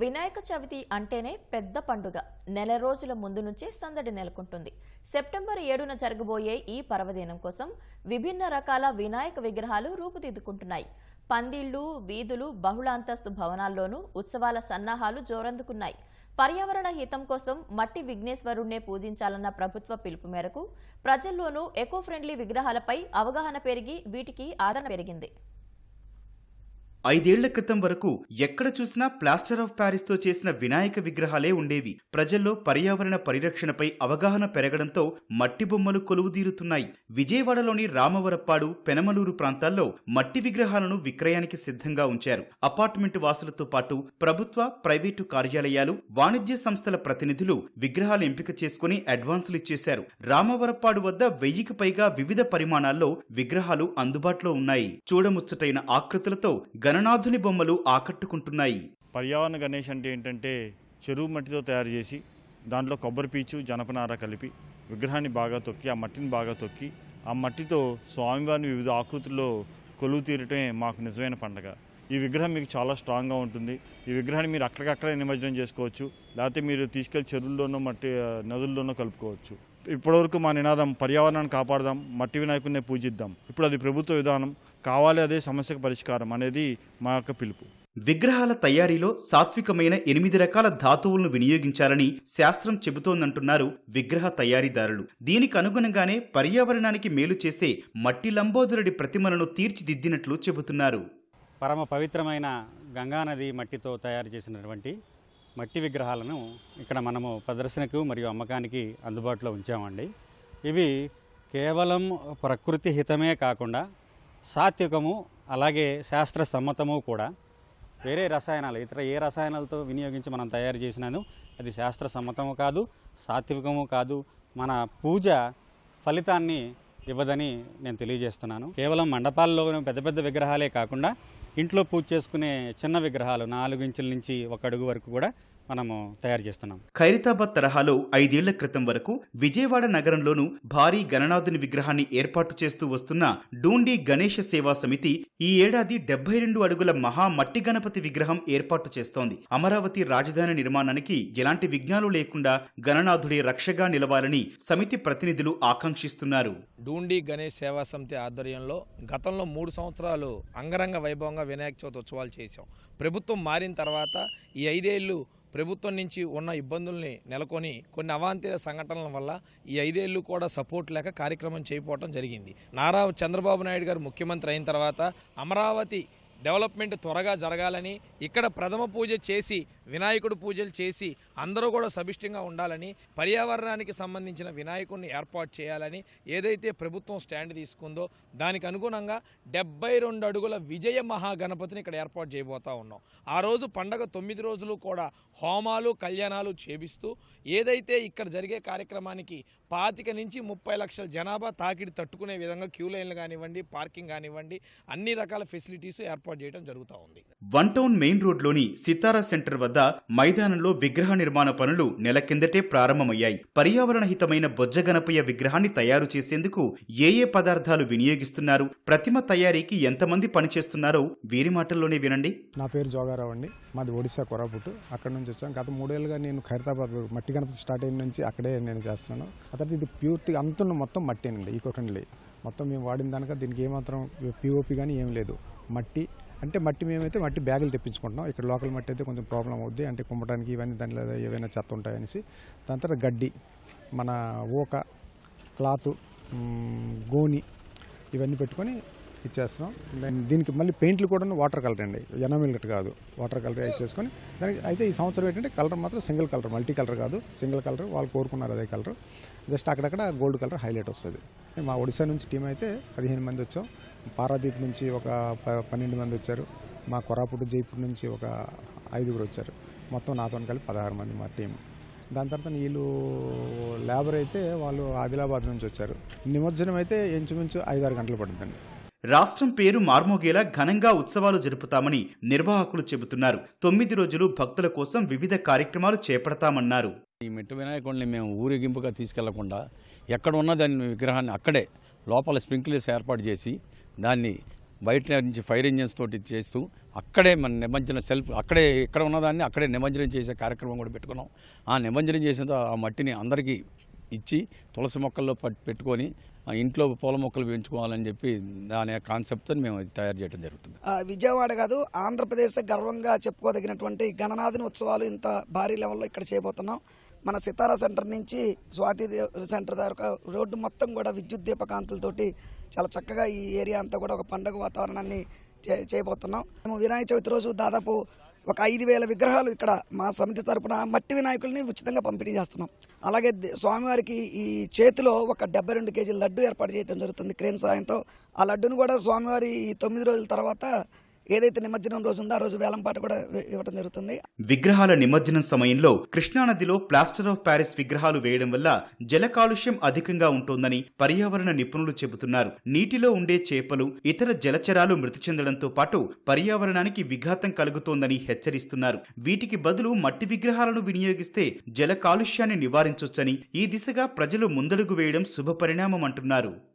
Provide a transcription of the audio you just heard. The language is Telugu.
వినాయక చవితి అంటేనే పెద్ద పండుగ. నెల రోజుల ముందు నుంచే సందడి నెలకొంటుంది. సెప్టెంబర్ ఏడున జరగబోయే ఈ పర్వదినం కోసం విభిన్న రకాల వినాయక విగ్రహాలు రూపుదిద్దుకుంటున్నాయి. పందిళ్ళు వీధులు బహుళ అంతస్తు భవనాల్లోనూ ఉత్సవాల సన్నాహాలు జోరందుకున్నాయి. పర్యావరణ హితం కోసం మట్టి విఘ్నేశ్వరుణ్ణే పూజించాలన్న ప్రభుత్వ పిలుపు మేరకు ప్రజల్లోనూ ఎకో ఫ్రెండ్లీ విగ్రహాలపై అవగాహన పెరిగి వీటికి ఆదరణ పెరిగింది. ఐదేళ్ళ క్రితం వరకు ఎక్కడ చూసినా ప్లాస్టర్ ఆఫ్ ప్యారిస్తో చేసిన వినాయక విగ్రహాలే ఉండేవి. ప్రజల్లో పర్యావరణ పరిరక్షణపై అవగాహన పెరగడంతో మట్టి బొమ్మలు కొలువుదీరుతున్నాయి. విజయవాడలోని రామవరప్పాడు పెనమలూరు ప్రాంతాల్లో మట్టి విగ్రహాలను విక్రయానికి సిద్ధంగా ఉంచారు. అపార్ట్మెంట్ వాసులతో పాటు ప్రభుత్వ ప్రైవేటు కార్యాలయాలు వాణిజ్య సంస్థల ప్రతినిధులు విగ్రహాలు ఎంపిక చేసుకుని అడ్వాన్సులు ఇచ్చేశారు. రామవరప్పాడు వద్ద వెయ్యికి పైగా వివిధ పరిమాణాల్లో విగ్రహాలు అందుబాటులో ఉన్నాయి. చూడముచ్చటైన ఆకృతులతో జగన్నాథుని బొమ్మలు ఆకట్టుకుంటున్నాయి. పర్యావరణ గణేష్ అంటే ఏంటంటే చెరువు మట్టితో తయారు చేసి దాంట్లో కొబ్బరి పీచు జనపనార కలిపి విగ్రహాన్ని బాగా తొక్కి ఆ మట్టిని బాగా తొక్కి ఆ మట్టితో స్వామివారిని వివిధ ఆకృతుల్లో కొలువు తీరటమే మాకు నిజమైన పండగ. ఈ విగ్రహం మీకు చాలా స్ట్రాంగ్గా ఉంటుంది. ఈ విగ్రహాన్ని మీరు అక్కడికక్కడే నిమజ్జనం చేసుకోవచ్చు. లేకపోతే మీరు తీసుకెళ్ళి చెరువుల్లోనో మట్టి నదుల్లోనో కలుపుకోవచ్చు. ఇప్పటివరకు మా నినాదం పర్యావరణాన్ని కాపాడదాం మట్టి వినాయకుడినే పూజిద్దాం. ఇప్పుడు అది ప్రభుత్వ విధానం. కావాలి అదే సమస్యకు పరిష్కారం అనేది మా యొక్క పిలుపు. విగ్రహాల తయారీలో సాత్వికమైన ఎనిమిది రకాల ధాతువులను వినియోగించాలని శాస్త్రం చెబుతోందంటున్నారు విగ్రహ తయారీదారులు. దీనికి అనుగుణంగానే పర్యావరణానికి మేలు చేసే మట్టి లంబోదరుడి ప్రతిమలను తీర్చిదిద్దినట్లు చెబుతున్నారు. పరమ పవిత్రమైన గంగానది మట్టితో తయారు చేసినటువంటి మట్టి విగ్రహాలను ఇక్కడ మనము ప్రదర్శనకు మరియు అమ్మకానికి అందుబాటులో ఉంచామండి. ఇవి కేవలం ప్రకృతి హితమే కాకుండా సాత్వికము అలాగే శాస్త్ర సమ్మతము కూడా. వేరే రసాయనాలు ఇతర ఏ రసాయనాలతో వినియోగించి మనం తయారు చేసినాను అది శాస్త్ర సమ్మతము కాదు సాత్వికము కాదు. మన పూజ ఫలితాన్ని ఇవ్వదని నేను తెలియజేస్తున్నాను. కేవలం మండపాల్లో పెద్ద పెద్ద విగ్రహాలే కాకుండా ఇంట్లో పూజ చేసుకునే చిన్న విగ్రహాలు నాలుగు ఇంచుల నుంచి ఒక అడుగు వరకు కూడా మనము తయారు చేస్తున్నాం. ఖైరతాబాద్ తరహాలో ఐదేళ్ళ క్రితం వరకు విజయవాడ నగరంలోనూ భారీ గణనాథుని విగ్రహాన్ని ఏర్పాటు చేస్తూ వస్తున్న డూండి గణేష సేవా సమితి ఈ ఏడాది డెబ్బై రెండు అడుగుల మహా మట్టి గణపతి విగ్రహం ఏర్పాటు చేస్తోంది. అమరావతి రాజధాని నిర్మాణానికి ఎలాంటి విఘ్నాలు లేకుండా గణనాథుడే రక్షగా నిలవాలని సమితి ప్రతినిధులు ఆకాంక్షిస్తున్నారు. డూండి గణేష్ సేవా సమితి ఆధ్వర్యంలో గతంలో మూడు సంవత్సరాలు అంగరంగ వైభవంగా వినాయక చవితి ఉత్సవాలు చేశాం. ప్రభుత్వం మారిన తర్వాత ఈ ఐదేళ్ళు ప్రభుత్వం నుంచి ఉన్న ఇబ్బందుల్ని నెలకొని కొన్ని అవాంతర సంఘటనల వల్ల ఈ ఐదేళ్ళు కూడా సపోర్ట్ లేక కార్యక్రమం చేయకపోవడం జరిగింది. నారా చంద్రబాబు నాయుడు గారు ముఖ్యమంత్రి అయిన తర్వాత అమరావతి డెవలప్మెంట్ త్వరగా జరగాలని ఇక్కడ ప్రథమ పూజ చేసి వినాయకుడు పూజలు చేసి అందరూ కూడా సభిష్టంగా ఉండాలని పర్యావరణానికి సంబంధించిన వినాయకుడిని ఏర్పాటు చేయాలని ఏదైతే ప్రభుత్వం స్టాండ్ తీసుకుందో దానికి అనుగుణంగా డెబ్బై రెండు అడుగుల విజయ మహాగణపతిని ఇక్కడ ఏర్పాటు చేయబోతా ఉన్నాం. ఆ రోజు పండగ తొమ్మిది రోజులు కూడా హోమాలు కళ్యాణాలు చేపిస్తూ ఏదైతే ఇక్కడ జరిగే కార్యక్రమానికి పాతిక నుంచి ముప్పై లక్షల జనాభా తాకిడి తట్టుకునే విధంగా క్యూ లైన్లు కానివ్వండి పార్కింగ్ కానివ్వండి అన్ని రకాల ఫెసిలిటీస్ ఏర్పాటు చేయడం జరుగుతూ ఉంది. వన్ టౌన్ మెయిన్ రోడ్లోని సితారా సెంటర్ వద్ద మైదానంలో విగ్రహ నిర్మాణ పనులు నెల కిందటే ప్రారంభమయ్యాయి. పర్యావరణ హితమైన బొజ్జ గణపయ్య విగ్రహాన్ని తయారు చేసేందుకు ఏ ఏ పదార్థాలు వినియోగిస్తున్నారు ప్రతిమ తయారీకి ఎంతమంది పనిచేస్తున్నారో వీరి మాటల్లోనే వినండి. నా పేరు జోగారావు అండి. మాది ఒడిశా కొరాపుట్టు అక్కడ నుంచి వచ్చాను గత మూడేళ్ళుగా నేను ఖైరతాబాద్ మట్టి గణపతి స్టార్ట్ అయిన నుంచి అక్కడే నేను చేస్తున్నాను. తర్వాత ఇది ప్యూర్తి అంత మొత్తం మట్టేనండి ఈకో ఫ్రెండ్లీ మొత్తం మేము వాడిన దానిక దీనికి ఏమాత్రం పిఓపి కానీ ఏం లేదు. మట్టి అంటే మట్టి మేమైతే మట్టి బ్యాగులు తెప్పించుకుంటున్నాం. ఇక్కడ లోకల్ మట్టి అయితే కొంచెం ప్రాబ్లం అవుద్ది. అంటే కుమ్మటానికి ఇవన్నీ దానిలో ఏవైనా చెత్త ఉంటాయనేసి దాని తర్వాత గడ్డి మన ఊక క్లాత్ గోని ఇవన్నీ పెట్టుకొని ఇచ్చేస్తున్నాం. దీనికి మళ్ళీ పెయింట్లు కూడా వాటర్ కలర్ అండి. ఎనామిల్ కాదు. వాటర్ కలర్ ఇచ్చేసుకొని దానికి అయితే ఈ సంవత్సరం ఏంటంటే కలర్ మాత్రం సింగిల్ కలర్ మల్టీ కలర్ కాదు. సింగిల్ కలర్ వాళ్ళు కోరుకున్నారు అదే కలర్. జస్ట్ అక్కడక్కడ గోల్డ్ కలర్ హైలైట్ వస్తుంది. మా ఒడిశా నుంచి టీం అయితే పదిహేను మంది వచ్చాం. పారాదీప్ నుంచి ఒక ప- పన్నెండు మంది వచ్చారు. మా కొరాపుట్ జైపూర్ నుంచి ఒక ఐదుగురు వచ్చారు. మొత్తం నాతో కలిపి పదహారు మంది మా టీం. దాని తర్వాత వీళ్ళు లేబర్ అయితే వాళ్ళు ఆదిలాబాద్ నుంచి వచ్చారు. నిమజ్జనం అయితే ఇంచుమించు ఐదారు గంటలు పడుతుందండి. రాష్ట్రం పేరు మార్మోగేలా ఘనంగా ఉత్సవాలు జరుపుతామని నిర్వాహకులు చెబుతున్నారు. తొమ్మిది రోజులు భక్తుల కోసం వివిధ కార్యక్రమాలు చేపడతామన్నారు. ఈ మెట్టు వినాయకుడిని మేము ఊరేగింపుగా తీసుకెళ్ళకుండా ఎక్కడ ఉన్న దాని విగ్రహాన్ని అక్కడే లోపల స్ప్రింక్లర్స్ ఏర్పాటు చేసి దాన్ని బయట నుంచి ఫైర్ ఇంజిన్స్ తోటి చేస్తూ అక్కడే మన నిమజ్జనం సెల్ఫ్ అక్కడే ఎక్కడ ఉన్నదాన్ని అక్కడే నిమజ్జనం చేసే కార్యక్రమం కూడా పెట్టుకున్నాం. ఆ నిమజ్జనం చేసిన ఆ మట్టిని అందరికీ ఇచ్చి తులసి మొక్కల్లో పెట్టుకొని ఇంట్లో పూల మొక్కలు పెంచుకోవాలని చెప్పి దాని కాన్సెప్ట్తో మేము తయారు చేయడం జరుగుతుంది. ఆ, విజయవాడ కాదు ఆంధ్రప్రదేశ్ గర్వంగా చెప్పుకోదగినటువంటి గణనాథుని ఉత్సవాలు ఇంత భారీ లెవెల్లో ఇక్కడ చేయబోతున్నాం. మన సితారా సెంటర్ నుంచి స్వాతి సెంటర్ దాకా రోడ్డు మొత్తం కూడా విద్యుత్ దీపకాంతులతోటి చాలా చక్కగా ఈ ఏరియా అంతా కూడా ఒక పండుగ వాతావరణాన్ని చే చేయబోతున్నాం. మేము వినాయక చవితి రోజు దాదాపు ఒక ఐదు వేల విగ్రహాలు ఇక్కడ మా సమితి తరపున మట్టి వినాయకుల్ని ఉచితంగా పంపిణీ చేస్తున్నాం. అలాగే స్వామివారికి ఈ చేతిలో ఒక డెబ్బై రెండు కేజీల లడ్డు ఏర్పాటు చేయడం జరుగుతుంది క్రేన్ సాయంతో ఆ లడ్డును కూడా స్వామివారి ఈ తొమ్మిది రోజుల తర్వాత ఏదైతే నిమజ్జనం రోజు ఉందో ఆ రోజు వేలంపాట కూడా ఇవ్వడం జరుగుతుంది. విగ్రహాల నిమజ్జనం సమయంలో కృష్ణానదిలో ప్లాస్టర్ ఆఫ్ ప్యారిస్ విగ్రహాలు వేయడం వల్ల జల కాలుష్యం అధికంగా ఉంటోందని పర్యావరణ నిపుణులు చెబుతున్నారు. నీటిలో ఉండే చేపలు ఇతర జలచరాలు మృతి చెందడంతో పాటు పర్యావరణానికి విఘాతం కలుగుతోందని హెచ్చరిస్తున్నారు. వీటికి బదులు మట్టి విగ్రహాలను వినియోగిస్తే జల కాలుష్యాన్ని నివారించొచ్చని ఈ దిశగా ప్రజలు ముందడుగు వేయడం శుభ పరిణామం అంటున్నారు.